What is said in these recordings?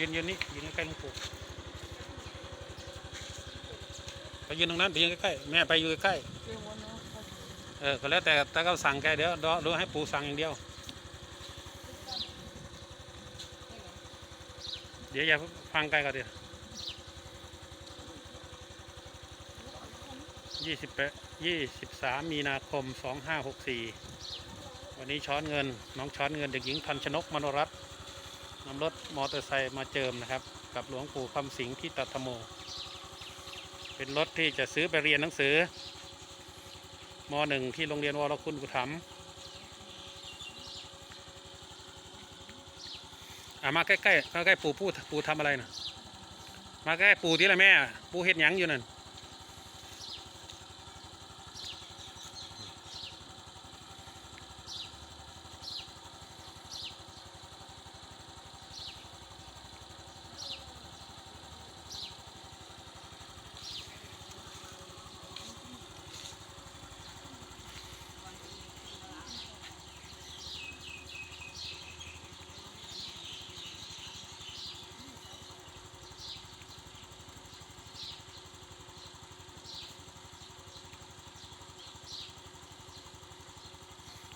ยืนยืนนี่ยืนใกล้ๆหลวงปู่ไปยืนตรงนั้นไปยืนใกล้ๆแม่ไปอยู่ใกล้ๆเออก็แล้วแต่แต่เขาสั่งแกเดี๋ยวรอดูให้ปู่สั่งอย่างเดียว เดี๋ยวอย่าฟังไกลก่อนเดี๋ยวยี่สิบแปดยี่สิบสามมีนาคมสองห้าหกสี่วันนี้ช้อนเงิน น้องช้อนเงินเด็กหญิงทันชนกมโนรัตน์ นำรถมอเตอร์ไซค์มาเจิมนะครับ กับหลวงปู่คำสิงที่ตัตโม เป็นรถที่จะซื้อไปเรียนหนังสือมหนึ่งที่โรงเรียนวรคุณกุถัมอะมาใกล้ๆใกล้ปู่ปู่ปู่ทำอะไรนะมาใกล้ปู่ที่ละแม่ ปู่เฮ็ดหยังอยู่นั่น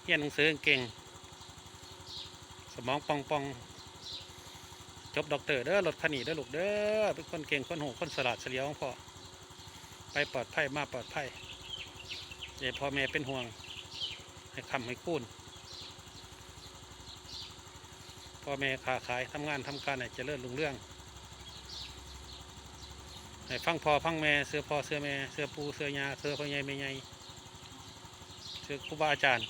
เรียนหนังสือเก่ง สมองปองปองจบด็อกเตอร์เด้อรถคันนี้เด้อลูกเด้อเป็นคนเก่งคนหูคนสลาดเฉลียวของพ่อไปปลอดภัยมาปลอดภัยเดี๋ยวพ่อแม่เป็นห่วง ให้คำให้คูณพ่อแม่ค้าขายทำงานทำการให้เจริญรุ่งเรื่องให้ฟังพ่อฟังแม่เสื้อพ่อเสื้อแม่เสื้อปูเสื้อยาเสื้อพ่อใหญ่แม่ใหญ่เสื้อครูบาอาจารย์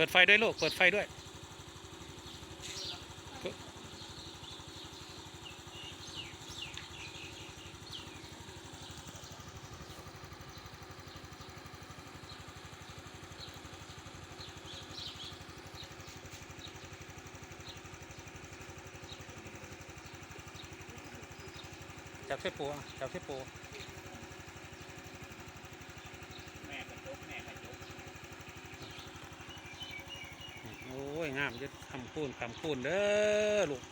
ปิดไฟด้วยลูก เปิดไฟด้วย จับเส้ปูจับเส้ปูแม่กระจกแม่กระจก โอ้ยงามจะทำพูนทำพูนเด้อลูก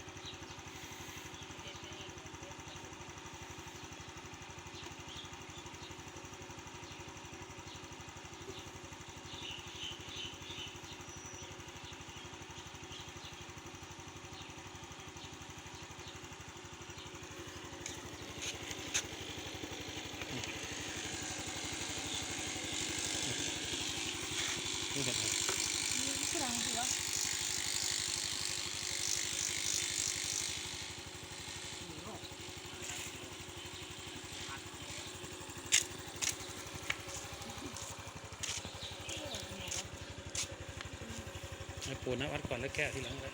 ปูนะวัดก่อนแล้วแก้ทีหลังเลย